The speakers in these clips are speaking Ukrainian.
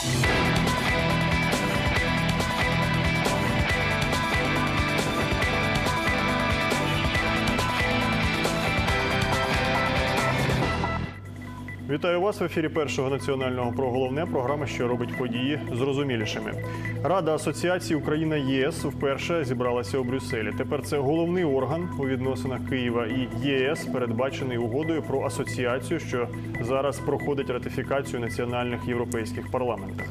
Thank you. Вітаю вас в ефірі першого національного про головне програми, що робить події зрозумілішими. Рада асоціації Україна ЄС вперше зібралася у Брюсселі. Тепер це головний орган у відносинах Києва і ЄС, передбачений угодою про асоціацію, що зараз проходить ратифікацію національних європейських парламентах.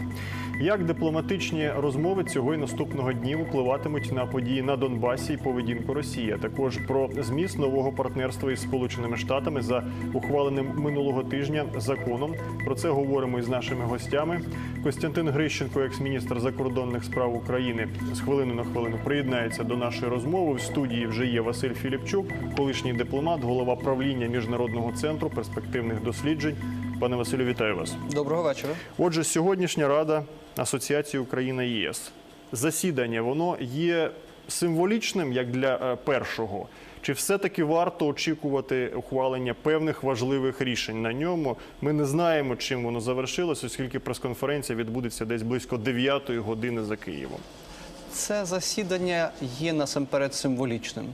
Як дипломатичні розмови цього і наступного днів впливатимуть на події на Донбасі і поведінку Росії, а також про зміст нового партнерства із Сполученими Штатами за ухваленим минулого тижня законом. Про це говоримо із нашими гостями. Костянтин Грищенко, екс-міністр закордонних справ України, з хвилини на хвилину приєднається до нашої розмови. В студії вже є Василь Філіпчук, колишній дипломат, голова правління міжнародного центру перспективних досліджень. Пане Василю, вітаю вас. Доброго вечора. Отже, сьогоднішня рада Асоціації Україна ЄС. Засідання воно є символічним як для е, першого. Чи все-таки варто очікувати ухвалення певних важливих рішень на ньому? Ми не знаємо, чим воно завершилось, оскільки прес-конференція відбудеться десь близько 9 години за Києвом. Це засідання є насамперед символічним,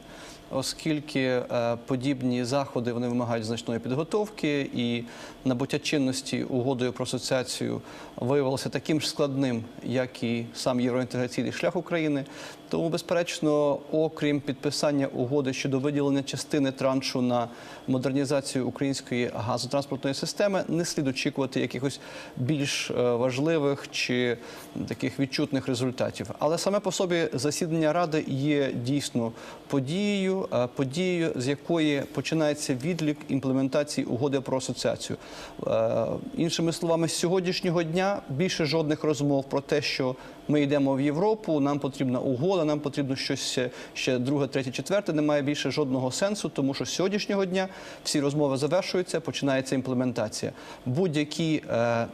оскільки е, подібні заходи вони вимагають значної підготовки, і набуття чинності угодою про асоціацію виявилося таким ж складним, як і сам євроінтеграційний шлях України. Тому, безперечно, окрім підписання угоди щодо виділення частини траншу на модернізацію української газотранспортної системи, не слід очікувати якихось більш е, важливих чи таких відчутних результатів. Але саме по собі засідання ради є дійсно подією, е, подією, з якої починається відлік імплементації угоди про асоціацію. Е, Іншими словами, з сьогоднішнього дня більше жодних розмов про те, що ми йдемо в Європу, нам потрібна угода, нам потрібно щось ще- ще друге, третє, четверте. Немає більше жодного сенсу, тому що з сьогоднішнього дня всі розмови завершуються, починається імплементація. Будь-які е,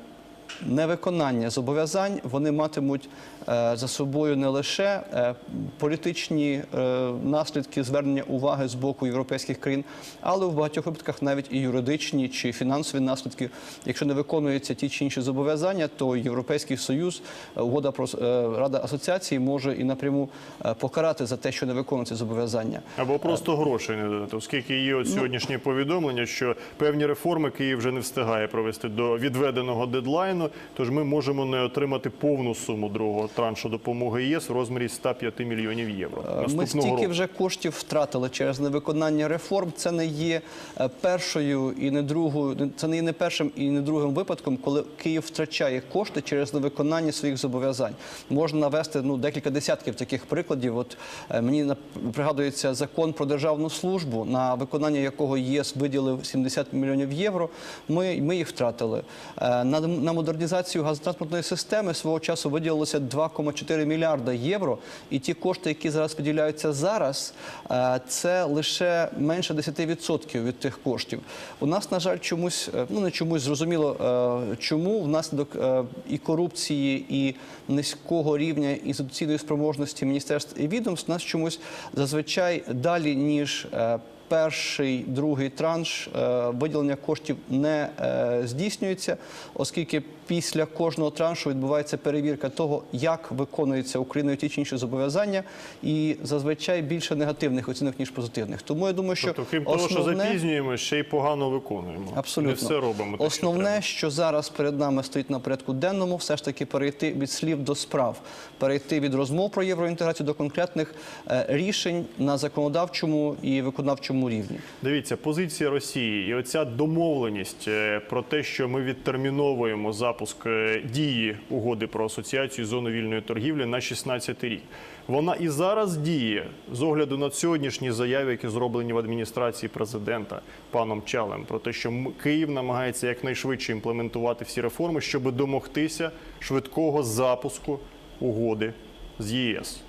невиконання зобов'язань вони матимуть е, за собою не лише е, політичні е, наслідки звернення уваги з боку європейських країн, але в багатьох випадках навіть і юридичні чи фінансові наслідки. Якщо не виконуються ті чи інші зобов'язання, то Європейський Союз, е, угода про е, Рада асоціації може і напряму е, покарати за те, що не виконуються зобов'язання. Або просто грошей не додати, оскільки є от сьогоднішнє повідомлення, що певні реформи Київ вже не встигає провести до відведеного дедлайну. Тож ми можемо не отримати повну суму другого траншу допомоги ЄС в розмірі 105 мільйонів євро. Ми стільки року. вже коштів втратили через невиконання реформ. Це не є е, першою і не другою. Це не є не першим і не другим випадком, коли Київ втрачає кошти через невиконання своїх зобов'язань. Можна навести ну декілька десятків таких прикладів. От е, мені пригадується закон про державну службу, на виконання якого ЄС виділив 70 мільйонів євро. Ми, ми їх втратили. Е, На, на модернізацію газотранспортної системи свого часу виділилося 2,4 мільярда євро. І ті кошти, які зараз виділяються зараз, е, це лише менше 10% від тих коштів. У нас, на жаль, чомусь, е, ну не чомусь зрозуміло, е, чому внаслідок і корупції, і низького рівня інституційної спроможності міністерств і відомств, нас чомусь зазвичай далі ніж. Перший, другий транш виділення коштів не здійснюється, оскільки після кожного траншу відбувається перевірка того, як виконується Україною ті чи інші зобов'язання, і зазвичай більше негативних оцінок ніж позитивних. Тому я думаю, що Тобто, крім того, що запізнюємо, ще й погано виконуємо. Абсолютно. Не все робимо. Основне, що зараз перед нами стоїть на порядку денному, все ж таки перейти від слів до справ, перейти від розмов про євроінтеграцію до конкретних е, рішень на законодавчому і виконавчому рівні. Дивіться, позиція Росії і оця домовленість е, про те, що ми відтерміновуємо запуск е, дії угоди про асоціацію зони вільної торгівлі на 16 рік. Вона і зараз діє з огляду на сьогоднішні заяви, які зроблені в адміністрації президента паном Чалем, про те, що Київ намагається якнайшвидше імплементувати всі реформи, щоб домогтися швидкого запуску угоди з ЄС.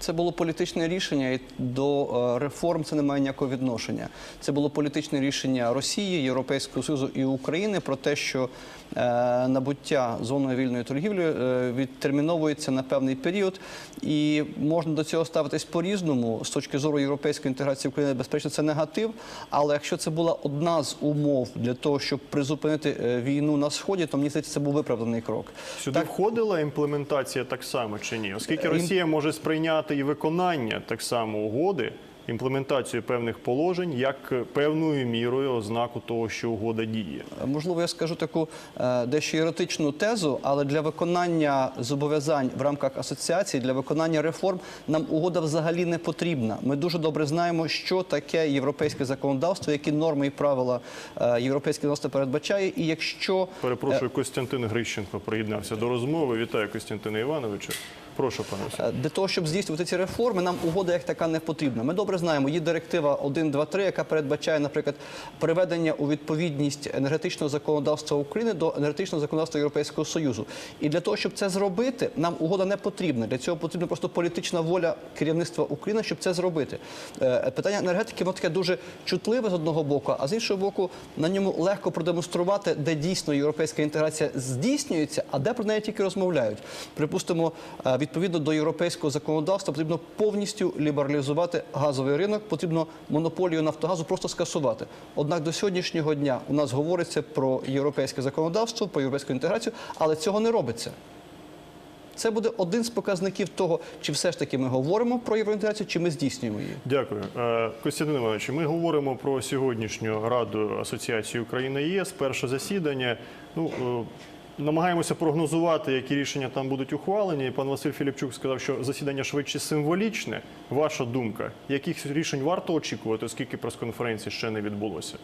Це було політичне рішення, і до е, реформ це не має ніякого відношення. Це було політичне рішення Росії, Європейського Союзу і України про те, що набуття зоною вільної торгівлі е, відтерміновується на певний період, і можна до цього ставитись по-різному. З точки зору європейської інтеграції України, безперечно, це негатив. Але якщо це була одна з умов для того, щоб призупинити е, війну на сході, то мені здається, це був виправданий крок. Сюди входила імплементація так само чи ні? Оскільки Росія може сприйняти і виконання так само угоди, імплементацію певних положень як е, певною мірою ознаку того, що угода діє. Можливо, я скажу таку е, дещо еретичну тезу, але для виконання зобов'язань в рамках асоціації, для виконання реформ нам угода взагалі не потрібна. Ми дуже добре знаємо, що таке європейське законодавство, які норми і правила е, європейське законодавство передбачає. І якщо Перепрошую, Костянтин Грищенко приєднався до розмови. Вітаю Костянтина Івановича. Прошу, пане. Е, Для того, щоб здійснювати ці реформи, нам угода як така не потрібна. Ми добре знаємо, є директива 1, 2, 3, яка передбачає, наприклад, приведення у відповідність енергетичного законодавства України до енергетичного законодавства Європейського Союзу. І для того, щоб це зробити, нам угода не потрібна. Для цього потрібна просто політична воля керівництва України, щоб це зробити. Е, Питання енергетики воно таке дуже чутливе з одного боку, а з іншого боку, на ньому легко продемонструвати, де дійсно європейська інтеграція здійснюється, а де про неї тільки розмовляють. Припустимо, е, відповідно до європейського законодавства потрібно повністю лібералізувати газовий ринок, потрібно монополію Нафтогазу просто скасувати. Однак до сьогоднішнього дня у нас говориться про європейське законодавство, про європейську інтеграцію, але цього не робиться. Це буде один з показників того, чи все ж таки ми говоримо про євроінтеграцію, чи ми здійснюємо її. Дякую. Е, Костянтин Іванович, ми говоримо про сьогоднішню Раду Асоціації Україна ЄС, перше засідання. Ну, е, намагаємося прогнозувати, які рішення там будуть ухвалені. Пан Василь Філіпчук сказав, що засідання швидше символічне. Ваша думка, яких рішень варто очікувати, оскільки прес-конференції ще не відбулося?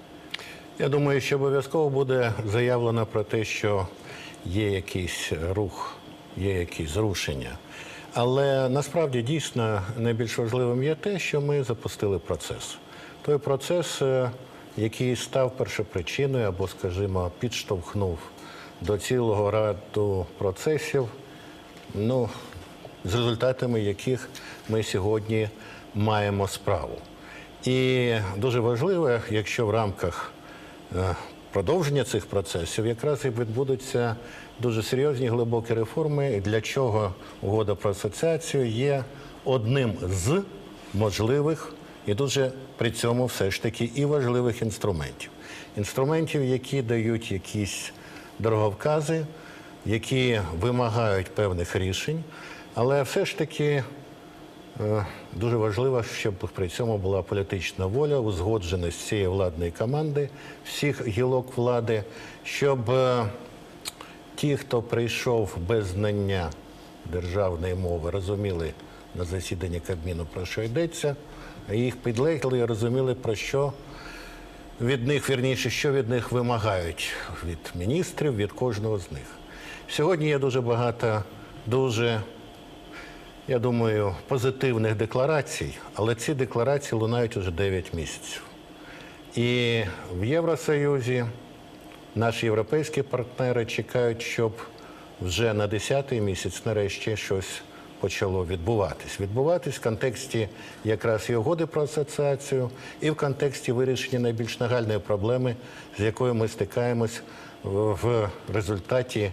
Я думаю, що обов'язково буде заявлено про те, що є якийсь рух, є якісь зрушення. Але насправді дійсно найбільш важливим є те, що ми запустили процес. Той процес, е, який став першопричиною або, скажімо, підштовхнув до цілого ряду процесів, ну, з результатами яких ми сьогодні маємо справу. І дуже важливо, якщо в рамках е, продовження цих процесів якраз і відбудуться дуже серйозні глибокі реформи, для чого угода про асоціацію є одним з можливих і дуже при цьому все ж таки і важливих інструментів. Інструментів, які дають якісь дороговкази, які вимагають певних рішень, але все ж таки Е, Дуже важливо, щоб при цьому була політична воля, узгодженість цієї владної команди, всіх гілок влади, щоб е, ті, хто прийшов без знання державної мови, розуміли на засіданні Кабміну, про що йдеться, їх підлегли і розуміли, про що від них, вірніше, що від них вимагають від міністрів, від кожного з них. Сьогодні є дуже багато дуже я думаю, позитивних декларацій, але ці декларації лунають уже 9 місяців. І в Євросоюзі наші європейські партнери чекають, щоб вже на 10-й місяць нарешті щось почало відбуватись. Відбуватись в контексті якраз і угоди про асоціацію, і в контексті вирішення найбільш нагальної проблеми, з якою ми стикаємось в результаті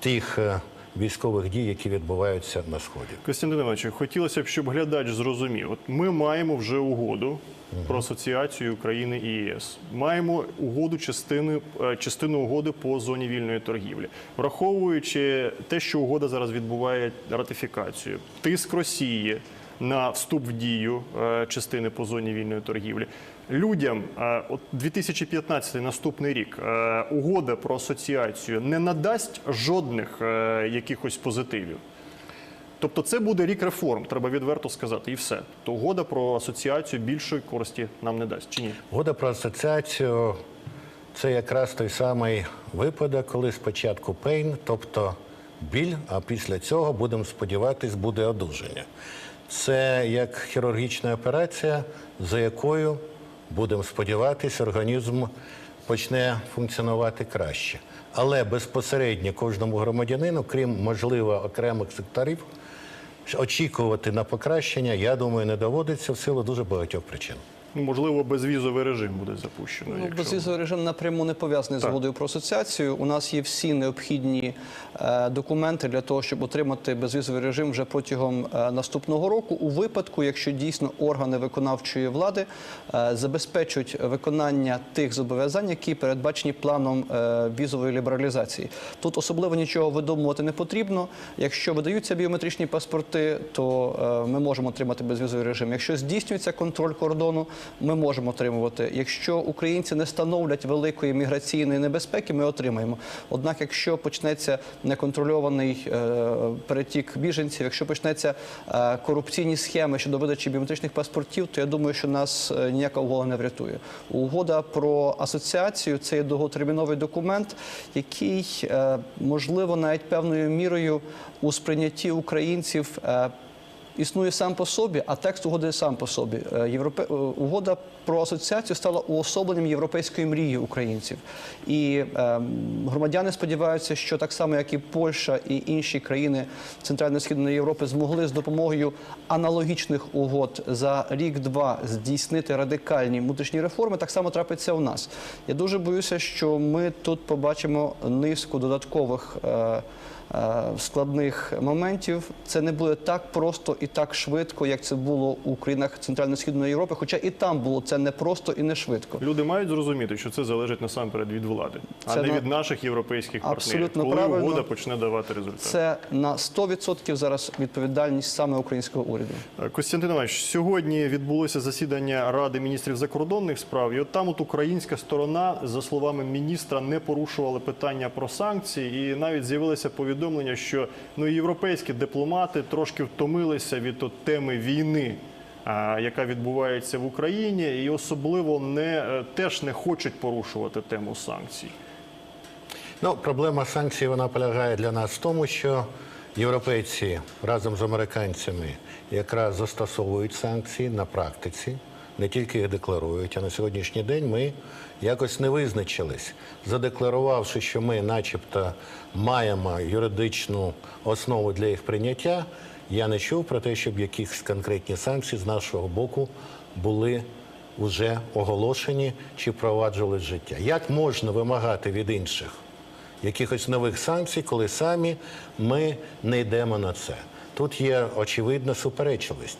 тих е, військових дій, які відбуваються на сході. Костянтин Іванович, хотілося б, щоб глядач зрозумів. От ми маємо вже угоду про асоціацію України і ЄС. Маємо угоду частини, е, частину угоди по зоні вільної торгівлі, враховуючи те, що угода зараз відбуває ратифікацію, тиск Росії на вступ в дію е, частини по зоні вільної торгівлі. Людям, е, от 2015 наступний рік, е, угода про асоціацію не надасть жодних якихось позитивів. Тобто це буде рік реформ, треба відверто сказати, і все. То угода про асоціацію більшої користі нам не дасть чи ні? Угода про асоціацію це якраз той самий випадок, коли спочатку пейн, тобто біль, а після цього будемо сподіватись, буде одужання. Це як хірургічна операція, за якою будемо сподіватися, організм почне функціонувати краще. Але безпосередньо кожному громадянину, крім можливо окремих секторів, очікувати на покращення, я думаю, не доводиться в силу дуже багатьох причин. Можливо, безвізовий режим буде запущено. Ну, якщо- безвізовий режим напряму не пов'язаний з угодою про асоціацію. У нас є всі необхідні е, документи для того, щоб отримати безвізовий режим вже протягом е, наступного року. У випадку, якщо дійсно органи виконавчої влади е, забезпечують виконання тих зобов'язань, які передбачені планом е, візової лібералізації. Тут особливо нічого видумувати не потрібно. Якщо видаються біометричні паспорти, то е, ми можемо отримати безвізовий режим. Якщо здійснюється контроль кордону, ми можемо отримувати. Якщо українці не становлять великої міграційної небезпеки, ми отримаємо. Однак, якщо почнеться неконтрольований е, перетік біженців, якщо почнеться е, корупційні схеми щодо видачі біометричних паспортів, то я думаю, що нас е, ніяка угода не врятує. Угода про асоціацію це є довготерміновий документ, який можливо навіть певною мірою у сприйнятті українців. Існує сам по собі, а текст угоди сам по собі. Е, Європе... е, Угода про асоціацію стала уособленням європейської мрії українців. І е, громадяни сподіваються, що так само, як і Польща і інші країни Центрально-Східної Європи змогли з допомогою аналогічних угод за рік-два здійснити радикальні внутрішні реформи, так само трапиться у нас. Я дуже боюся, що ми тут побачимо низку додаткових. е, складних моментів. Це не буде так просто і так швидко, як це було у країнах Центрально-Східної Європи. Хоча і там було це не просто і не швидко. Люди мають зрозуміти, що це залежить насамперед від влади, а Це не на- від наших європейських партнерів. Коли правильно. угода почне давати результат. Це на 100% зараз відповідальність саме українського уряду. Костянтин Іванович, сьогодні відбулося засідання Ради міністрів закордонних справ, і от там от українська сторона, за словами міністра, не порушувала питання про санкції, і навіть з'явилося повідомлення, що ну європейські дипломати трошки втомилися від от теми війни. Яка відбувається в Україні, і особливо не е, теж не хочуть порушувати тему санкцій. Ну, проблема санкцій вона полягає для нас в тому, що європейці разом з американцями якраз застосовують санкції на практиці, не тільки їх декларують. А на сьогоднішній день ми якось не визначились, задекларувавши, що ми, начебто, маємо юридичну основу для їх прийняття. Я не чув про те, щоб якісь конкретні санкції з нашого боку були вже оголошені чи впроваджували життя. Як можна вимагати від інших якихось нових санкцій, коли самі ми не йдемо на це? Тут є очевидна суперечливість.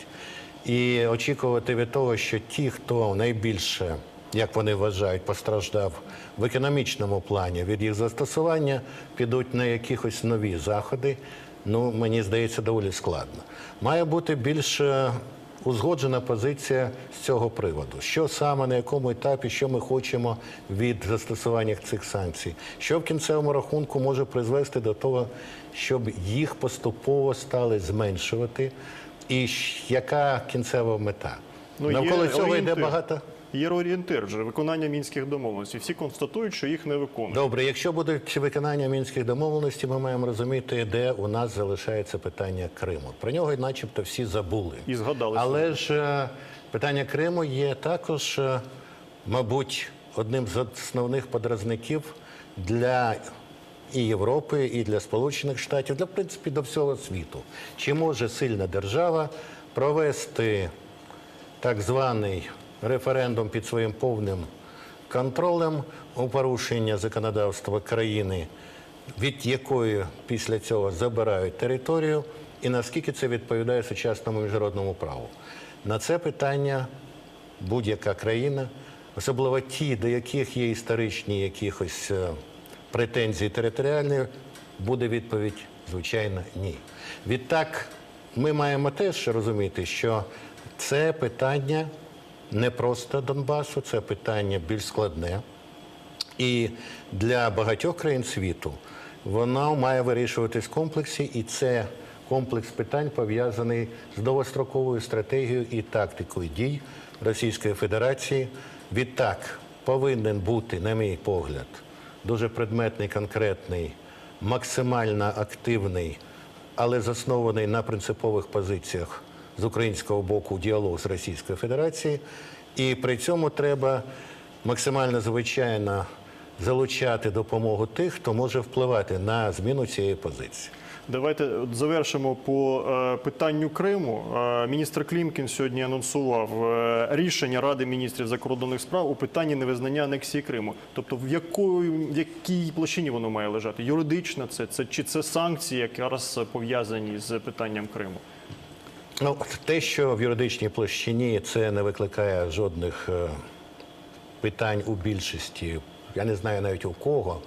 І очікувати від того, що ті, хто найбільше, як вони вважають, постраждав в економічному плані від їх застосування, підуть на якихось нові заходи, ну мені здається, доволі складно. Має бути більш е, узгоджена позиція з цього приводу. Що саме на якому етапі, що ми хочемо від застосування цих санкцій, що в кінцевому рахунку може призвести до того, щоб їх поступово стали зменшувати, і яка кінцева мета? Ну, Навколо є цього йде багато. Є орієнтир вже виконання мінських домовленостей. Всі констатують, що їх не виконують. Добре, якщо буде виконання мінських домовленостей, ми маємо розуміти, де у нас залишається питання Криму. Про нього, начебто, всі забули. І згадали Але ж е, питання Криму є також, е, мабуть, одним з основних подразників для і Європи, і для Сполучених Штатів, для в принципі до всього світу. Чи може сильна держава провести так званий референдум під своїм повним контролем у порушення законодавства країни, від якої після цього забирають територію, і наскільки це відповідає сучасному міжнародному праву. На це питання будь-яка країна, особливо ті, до яких є історичні якихось е, претензії територіальні, буде відповідь звичайно ні. Відтак, ми маємо теж розуміти, що це питання не просто Донбасу, це питання більш складне. І для багатьох країн світу воно має вирішуватись в комплексі, і це комплекс питань пов'язаний з довгостроковою стратегією і тактикою дій Російської Федерації. Відтак повинен бути, на мій погляд, дуже предметний, конкретний, максимально активний, але заснований на принципових позиціях з українського боку діалог з Російською Федерацією. І при цьому треба максимально звичайно залучати допомогу тих, хто може впливати на зміну цієї позиції. Давайте завершимо по е, питанню Криму. Е, міністр Клімкін сьогодні анонсував е, рішення Ради міністрів закордонних справ у питанні невизнання анексії Криму. Тобто, в якої в якій площині воно має лежати? Юридично це, це чи це санкції, якраз пов'язані з питанням Криму? Ну, те, що в юридичній площині це не викликає жодних питань у більшості, я не знаю навіть у кого.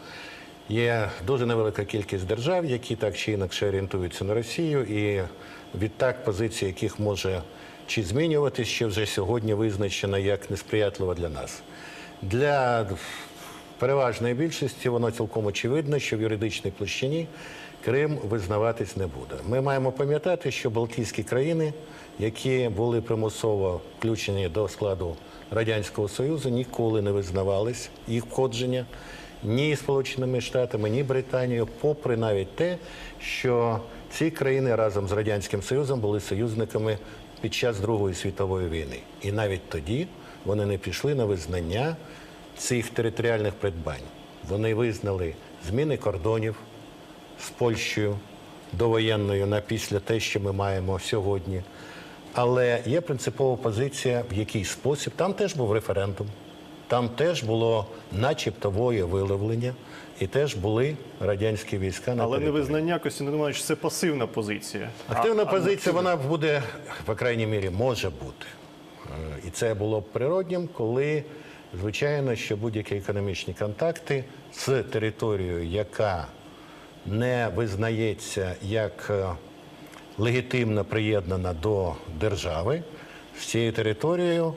Є дуже невелика кількість держав, які так чи інакше орієнтуються на Росію, і відтак позиція яких може чи змінюватись, чи вже сьогодні визначена як несприятлива для нас. Для переважної більшості воно цілком очевидно, що в юридичній площині Крим визнаватись не буде. Ми маємо пам'ятати, що Балтійські країни, які були примусово включені до складу Радянського Союзу, ніколи не визнавались їх входження ні Сполученими Штатами, ні Британією, попри навіть те, що ці країни разом з Радянським Союзом були союзниками під час Другої світової війни. І навіть тоді вони не пішли на визнання цих територіальних придбань. Вони визнали зміни кордонів з Польщею довоєнною на після те, що ми маємо сьогодні. Але є принципова позиція, в який спосіб. Там теж був референдум, там теж було начебто виявлення, і теж були радянські війська на Але території. невизнання Костянтин Іванович, це пасивна позиція. Активна А- а позиція вона буде, по крайній мірі, може бути. Е, І це було б природнім, коли, звичайно, що будь-які економічні контакти з територією, яка не визнається як е, легітимно приєднана до держави, з цією територією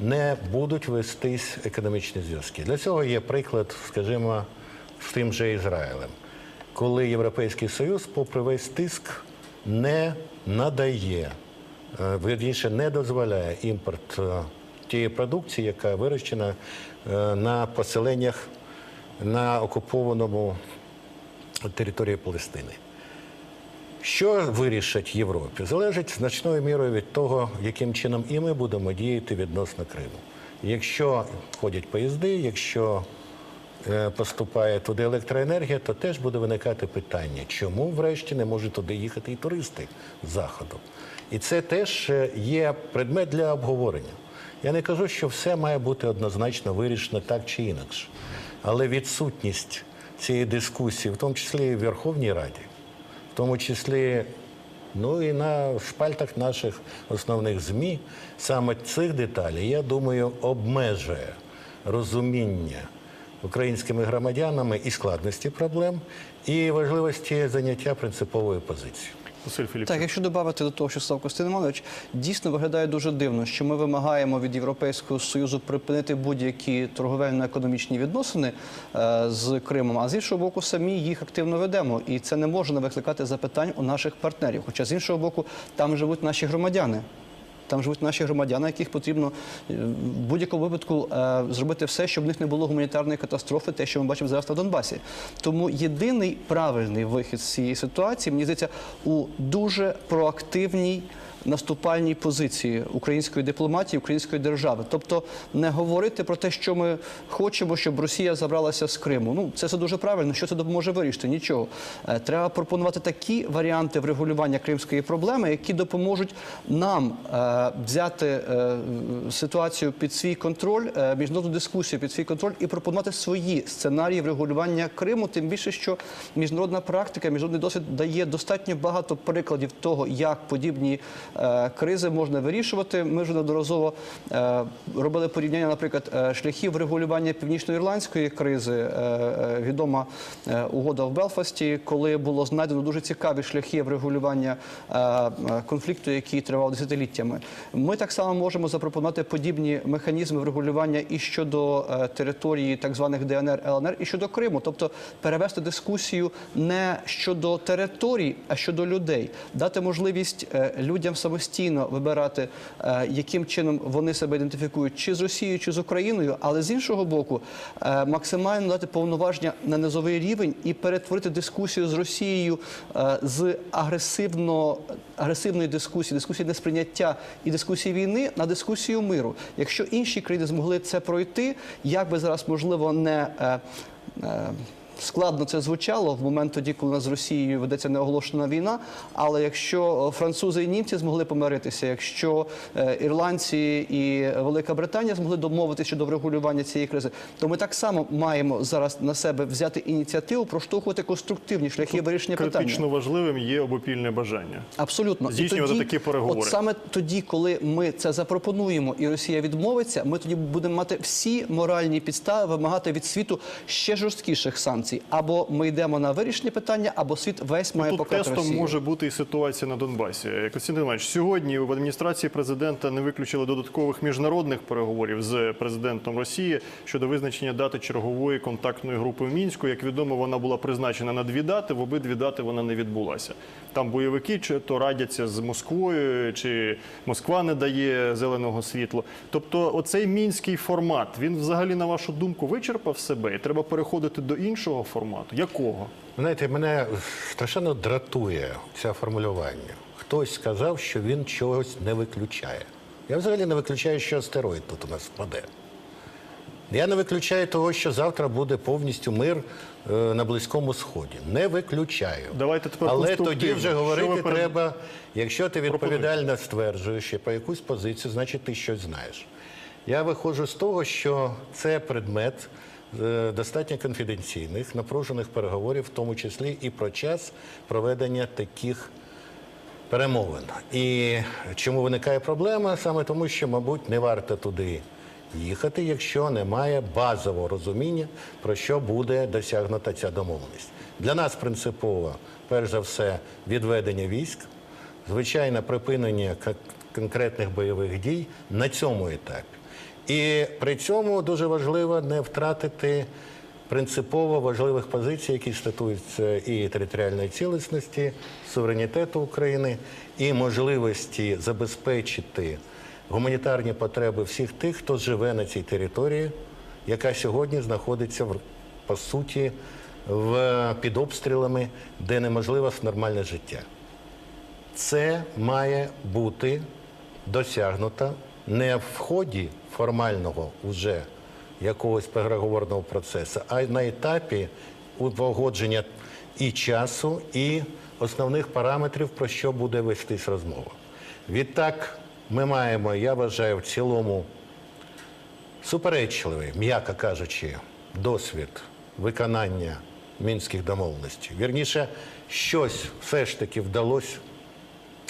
не будуть вестись економічні зв'язки. Для цього є приклад, скажімо, з тим же Ізраїлем коли Європейський Союз, попри весь тиск, не надає, е, вірніше, не дозволяє імпорт е, тієї продукції, яка вирощена е, на поселеннях на окупованому території Палестини. Що вирішать Європі? Залежить значною мірою від того, яким чином і ми будемо діяти відносно Криму. Якщо ходять поїзди, якщо е, поступає туди електроенергія, то теж буде виникати питання, чому врешті не можуть туди їхати і туристи з заходу. І це теж е, є предмет для обговорення. Я не кажу, що все має бути однозначно вирішено так чи інакше. Але відсутність цієї дискусії, в тому числі і в Верховній Раді, тому числі ну і на шпальтах наших основних ЗМІ, саме цих деталей, я думаю, обмежує розуміння українськими громадянами і складності проблем, і важливості заняття принципової позиції. Василь. Так, якщо додати до того, що сказав Костин Іванович, дійсно виглядає дуже дивно, що ми вимагаємо від Європейського Союзу припинити будь-які торговельно-економічні відносини е, з Кримом, а з іншого боку, самі їх активно ведемо. І це не може не викликати запитань у наших партнерів. Хоча з іншого боку, там живуть наші громадяни. Там живуть наші громадяни, яких потрібно е, в будь-якому випадку е, зробити все, щоб в них не було гуманітарної катастрофи, те, що ми бачимо зараз на Донбасі. Тому єдиний правильний вихід з цієї ситуації, мені здається, у дуже проактивній наступальній позиції української дипломатії, української держави. Тобто не говорити про те, що ми хочемо, щоб Росія забралася з Криму. Ну це все дуже правильно. Що це допоможе вирішити? Нічого. Е, Треба пропонувати такі варіанти врегулювання кримської проблеми, які допоможуть нам е, взяти е, ситуацію під свій контроль, міжнародну дискусію під свій контроль і пропонувати свої сценарії врегулювання Криму. Тим більше, що міжнародна практика, міжнародний досвід дає достатньо багато прикладів того, як подібні кризи можна вирішувати. Ми вже неодноразово е, робили порівняння, наприклад, е, шляхів врегулювання північноірландської кризи. Е, е, відома е, угода в Белфасті, коли було знайдено дуже цікаві шляхи врегулювання е, е, конфлікту, який тривав десятиліттями. Ми так само можемо запропонувати подібні механізми врегулювання і щодо е, території так званих ДНР, ЛНР, і щодо Криму, тобто перевести дискусію не щодо територій, а щодо людей, дати можливість е, людям самостійно вибирати, е, яким чином вони себе ідентифікують, чи з Росією, чи з Україною, але з іншого боку, е, максимально дати повноваження на низовий рівень і перетворити дискусію з Росією е, з агресивно агресивної дискусії, дискусії несприйняття і дискусії війни на дискусію миру. Якщо інші країни змогли це пройти, як би зараз можливо не складно це звучало в момент тоді, коли у нас з Росією ведеться неоголошена війна. Але якщо французи і німці змогли помиритися, якщо е, ірландці і Велика Британія змогли домовитися щодо врегулювання цієї кризи, то ми так само маємо зараз на себе взяти ініціативу, проштовхувати конструктивні шляхи вирішення питання. Критично важливим є обопільне бажання. Абсолютно Здійснювати такі переговори. От саме тоді, коли ми це запропонуємо, і Росія відмовиться, ми тоді будемо мати всі моральні підстави вимагати від світу ще жорсткіших санкцій. Або ми йдемо на вирішення питання, або світ весь має Тут покарати тестом може бути і ситуація на Донбасі. Костянтин Іванович, сьогодні в адміністрації президента не виключили додаткових міжнародних переговорів з президентом Росії щодо визначення дати чергової контактної групи в мінську. Як відомо, вона була призначена на дві дати. В обидві дати вона не відбулася. Там бойовики чи то радяться з Москвою, чи Москва не дає зеленого світла. Тобто, оцей мінський формат він взагалі на вашу думку вичерпав себе, і треба переходити до іншого формату. Якого? Знаєте, мене страшенно дратує це формулювання. Хтось сказав, що він чогось не виключає. Я взагалі не виключаю, що астероїд тут у нас впаде. Я не виключаю того, що завтра буде повністю мир е, на Близькому Сході. Не виключаю. Давайте тепер Але тоді вже говорити перед- треба, якщо ти відповідально стверджуєш про якусь позицію, значить ти щось знаєш. Я виходжу з того, що це предмет достатньо конфіденційних, напружених переговорів, в тому числі і про час проведення таких перемовин. І чому виникає проблема? Саме тому, що, мабуть, не варто туди їхати, якщо немає базового розуміння, про що буде досягнута ця домовленість. Для нас принципово, перш за все, відведення військ, звичайно, припинення конкретних бойових дій на цьому етапі. І при цьому дуже важливо не втратити принципово важливих позицій, які статуються і територіальної цілісності, суверенітету України, і можливості забезпечити гуманітарні потреби всіх тих, хто живе на цій території, яка сьогодні знаходиться в по суті в під обстрілами, де неможливе нормальне життя. Це має бути досягнуто не в ході формального уже якогось переговорного процесу, а на етапі погодження і часу, і основних параметрів, про що буде вестись розмова. Відтак, ми маємо, я вважаю, в цілому суперечливий, м'яко кажучи, досвід виконання мінських домовленостей. Вірніше, щось все ж таки вдалося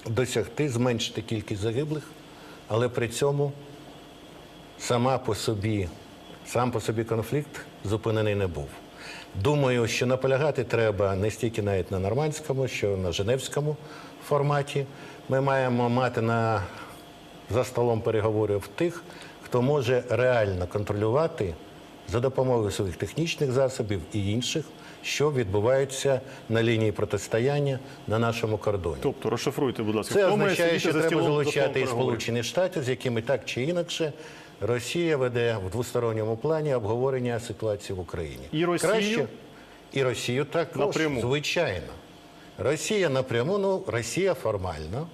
досягти, зменшити кількість загиблих, але при цьому сама по собі, сам по собі конфлікт зупинений не був. Думаю, що наполягати треба не стільки навіть на нормандському, що на Женевському форматі. Ми маємо мати на, за столом переговорів тих, хто може реально контролювати за допомогою своїх технічних засобів і інших, що відбувається на лінії протистояння на нашому кордоні. Тобто розшифруйте, будь ласка, Це означає, що треба залучати і? Сполучені Штати, з якими так чи інакше Росія веде в двосторонньому плані обговорення ситуації в Україні. І Росію? Краще, і Росію також, Напряму. звичайно. Росія напряму, ну Росія формально,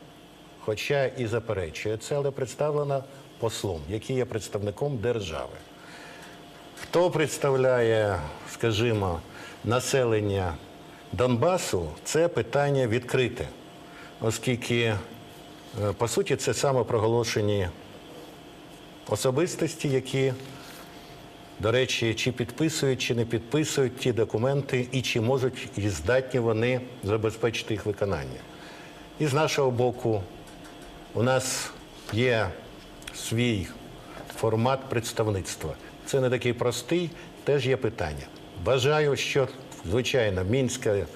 хоча і заперечує це, але представлена послом, який є представником держави. Хто представляє, скажімо, населення Донбасу, це питання відкрите, оскільки, е, по суті, це самопроголошені особистості, які, до речі, чи підписують, чи не підписують ті документи, і чи можуть і здатні вони забезпечити їх виконання. І з нашого боку, у нас є свій формат представництва. Це не такий простий, теж є питання. Бажаю, що, звичайно, мінська е,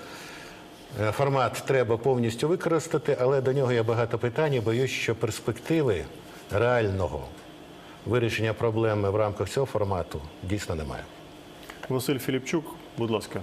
формат треба повністю використати, але до нього є багато питань. і Боюсь, що перспективи реального вирішення проблеми в рамках цього формату дійсно немає. Василь Філіпчук, будь ласка,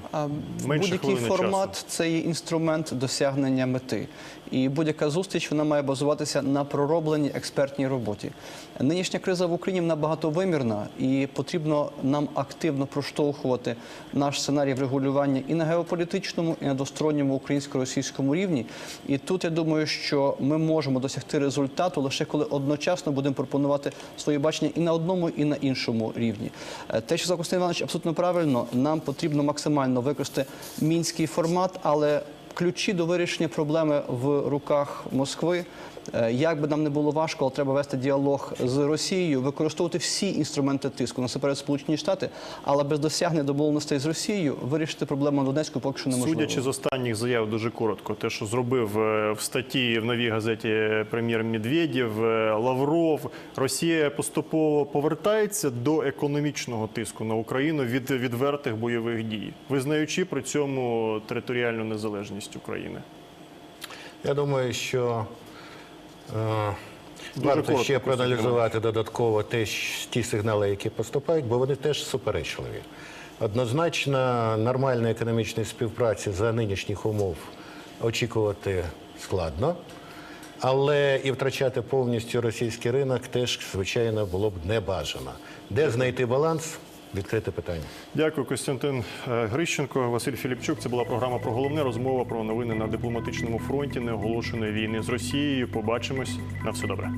Будь-який формат часу. це є інструмент досягнення мети. І будь-яка зустріч вона має базуватися на проробленій експертній роботі. Нинішня криза в Україні набагато вимірна, і потрібно нам активно проштовхувати наш сценарій врегулювання і на геополітичному, і на двосторонньому українсько-російському рівні. І тут я думаю, що ми можемо досягти результату лише коли одночасно будемо пропонувати свої бачення і на одному, і на іншому рівні. Е, Те, що Костянтин Іванович, абсолютно правильно. Нам потрібно хочемо максимально використати мінський формат, але ключі до вирішення проблеми в руках Москви. Е, Як би нам не було важко, але треба вести діалог з Росією, використовувати всі інструменти тиску, насамперед Сполучені Штати, але без досягнення домовленостей з Росією вирішити проблему на Донецьку поки що неможливо. Судячи з останніх заяв дуже коротко, те, що зробив е, в статті в новій газеті прем'єр Медведєв, е, Лавров, Росія поступово повертається до економічного тиску на Україну від відвертих бойових дій, визнаючи при цьому територіальну незалежність України. Я думаю, що е, варто ще проаналізувати додатково те, щ- ті сигнали, які поступають, бо вони теж суперечливі. Однозначно, нормальної економічної співпраці за нинішніх умов очікувати складно. Але і втрачати повністю російський ринок теж, звичайно, було б небажано. Де знайти баланс? Відкрите питання. Дякую, Костянтин е, Грищенко, Василь Філіпчук. Це була програма про головне розмова про новини на дипломатичному фронті неоголошеної війни з Росією. Побачимось на все добре.